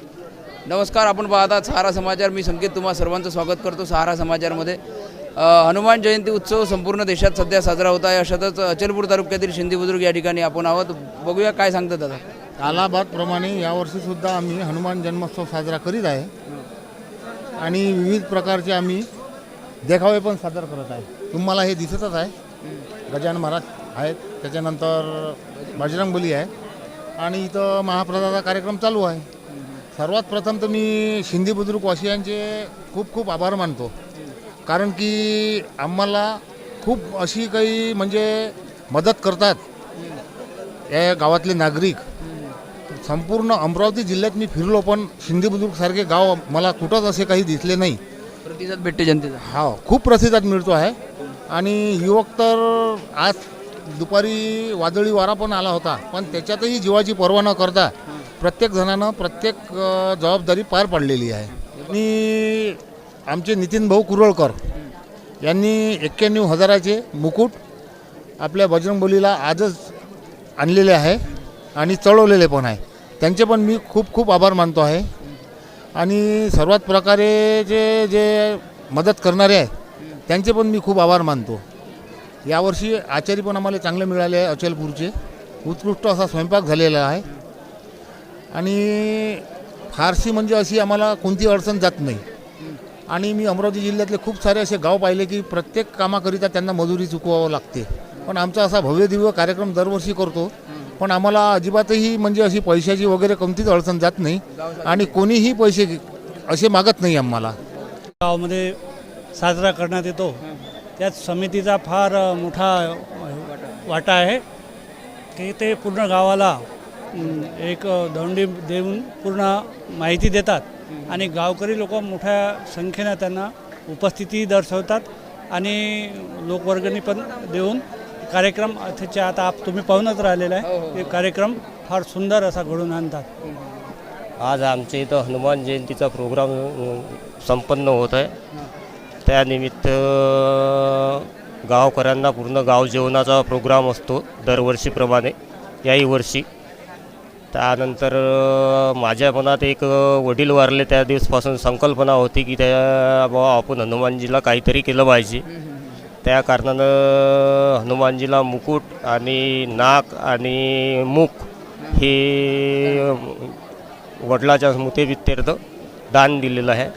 नमस्कार आपण पाहता सहारा समाचार. मी संकेत तुम्हा सर्वांचं स्वागत करतो सहारा समाचारमध्ये. हनुमान जयंती उत्सव संपूर्ण देशात सध्या साजरा होत आहे. अशातच अचलपूर तालुक्यातील शिंदी बुद्रुक या ठिकाणी आपण आहोत. बघूया काय सांगतात दादा तालाबादप्रमाणे यावर्षी सुद्धा आम्ही हनुमान जन्मोत्सव साजरा करीत आहे. आणि विविध प्रकारचे आम्ही देखावे पण सादर करत आहे. तुम्हाला हे दिसतच आहे. गजानन महाराज आहेत. त्याच्यानंतर बजरंगबली आहे. आणि इथं महाप्रसादाचा कार्यक्रम चालू आहे. सर्वात प्रथम तर मी शिंदे बुद्रुक वासियांचे खूप खूप आभार मानतो. कारण की आम्हाला खूप अशी काही म्हणजे मदत करतात या गावातले नागरिक. संपूर्ण अमरावती जिल्ह्यात मी फिरलो पण शिंदे बुद्रुकसारखे गाव मला कुठंच असे काही दिसले नाही. प्रतिसाद भेटते जनतेचा. हा खूप प्रतिसाद मिळतो आहे. आणि युवक तर आज दुपारी वादळी वारा पण आला होता पण त्याच्यातही जीवाची पर्वा न करता प्रत्येक जणानं प्रत्येक जबाबदारी पार पाडलेली आहे. आणि आमचे नितीन भाऊ कुरळकर यांनी एक्क्याण्णव हजाराचे मुकुट आपल्या बजरंगबलीला आजच आणलेले आहे आणि चढवलेले पण आहे. त्यांचे पण मी खूप खूप आभार मानतो आहे. आणि सर्वात प्रकारे जे जे मदत करणारे आहेत त्यांचे पण मी खूप आभार मानतो. यावर्षी आचारी पण आम्हाला चांगले मिळाले आहे अचलपूरचे. उत्कृष्ट असा स्वयंपाक झालेला आहे. आणि फारशी म्हणजे अशी आम्हाला कोणती अडचण जात नाही. आणि मी अमरावती जिल्ह्यातले खूप सारे असे गाव पाहिले की प्रत्येक कामाकरिता त्यांना मजुरी चुकवावं लागते. पण आमचा असा भव्य दिव्य कार्यक्रम दरवर्षी करतो. पण आम्हाला अजिबातही म्हणजे अशी पैशाची वगैरे कोणतीच अडचण जात नाही. आणि कोणीही पैसे असे मागत नाही आम्हाला. गावामध्ये साजरा करण्यात येतो. त्यात समितीचा फार मोठा वाटा आहे. की ते पूर्ण गावाला एक दौंडी देऊन पूर्ण माहिती देतात. आणि गावकरी लोक मोठ्या संख्येनं त्यांना उपस्थिती दर्शवतात आणि लोकवर्गणी पण देऊन कार्यक्रम त्याच्या आता आप तुम्ही पाहूनच राहिलेला आहे. हे कार्यक्रम फार सुंदर असा घडून आणतात. आज आमच्या इथं हनुमान जयंतीचा प्रोग्राम संपन्न होत आहे. त्यानिमित्त गावकऱ्यांना पूर्ण गाव जेवणाचा प्रोग्राम असतो दरवर्षीप्रमाणे याही वर्षी. त्यानंतर माझ्या मनात एक वडील वारले त्या दिवसपासून संकल्पना होती की त्या बाबा आपण हनुमानजीला काहीतरी केलं पाहिजे. त्या कारणानं हनुमानजीला मुकुट आणि नाक आणि मुख हे वडिलाच्या स्मृतीवित्यर्थ दान दिलेलं आहे.